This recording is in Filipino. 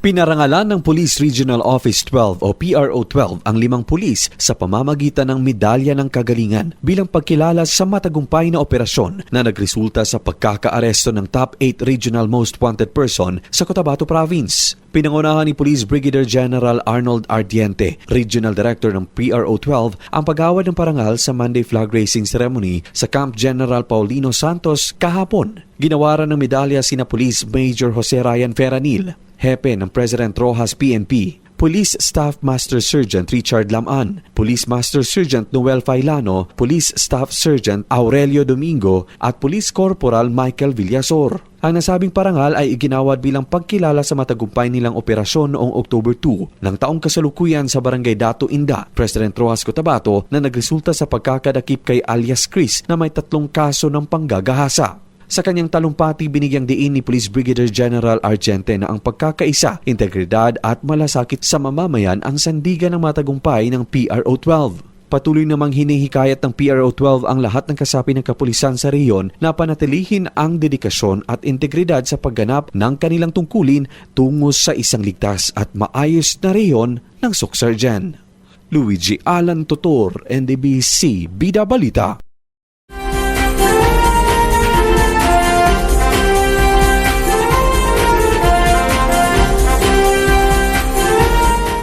Pinarangalan ng Police Regional Office 12 o PRO 12 ang limang pulis sa pamamagitan ng medalya ng kagalingan bilang pagkilala sa matagumpay na operasyon na nagresulta sa pagkakaaresto ng top 8 regional most wanted person sa Cotabato Province. Pinangunahan ni Police Brigadier General Arnold Ardiente, Regional Director ng PRO 12, ang paghawad ng parangal sa Monday flag raising ceremony sa Camp General Paulino Santos kahapon. Ginawaran ng medalya sina Police Major Jose Ryan Ferranil, Hepe ng President Rojas PNP, Police Staff Master Sergeant Richard Laman, Police Master Sergeant Noel Failano, Police Staff Sergeant Aurelio Domingo at Police Corporal Michael Villasor. Ang nasabing parangal ay iginawad bilang pagkilala sa matagumpay nilang operasyon noong October 2 ng taong kasalukuyan sa Barangay Dato Inda, President Rojas Cotabato na nagresulta sa pagkakadakip kay alias Chris na may tatlong kaso ng panggagahasa. Sa kanyang talumpati, binigyang diin ni Police Brigadier General Argente na ang pagkakaisa, integridad at malasakit sa mamamayan ang sandigan ng matagumpay ng PRO 12. Patuloy namang hinihikayat ng PRO 12 ang lahat ng kasapi ng kapulisan sa reyon na panatilihin ang dedikasyon at integridad sa pagganap ng kanilang tungkulin tungo sa isang ligtas at maayos na reyon ng Suksarjan. Luigi Alan Totor, NDBC, Bida Balita.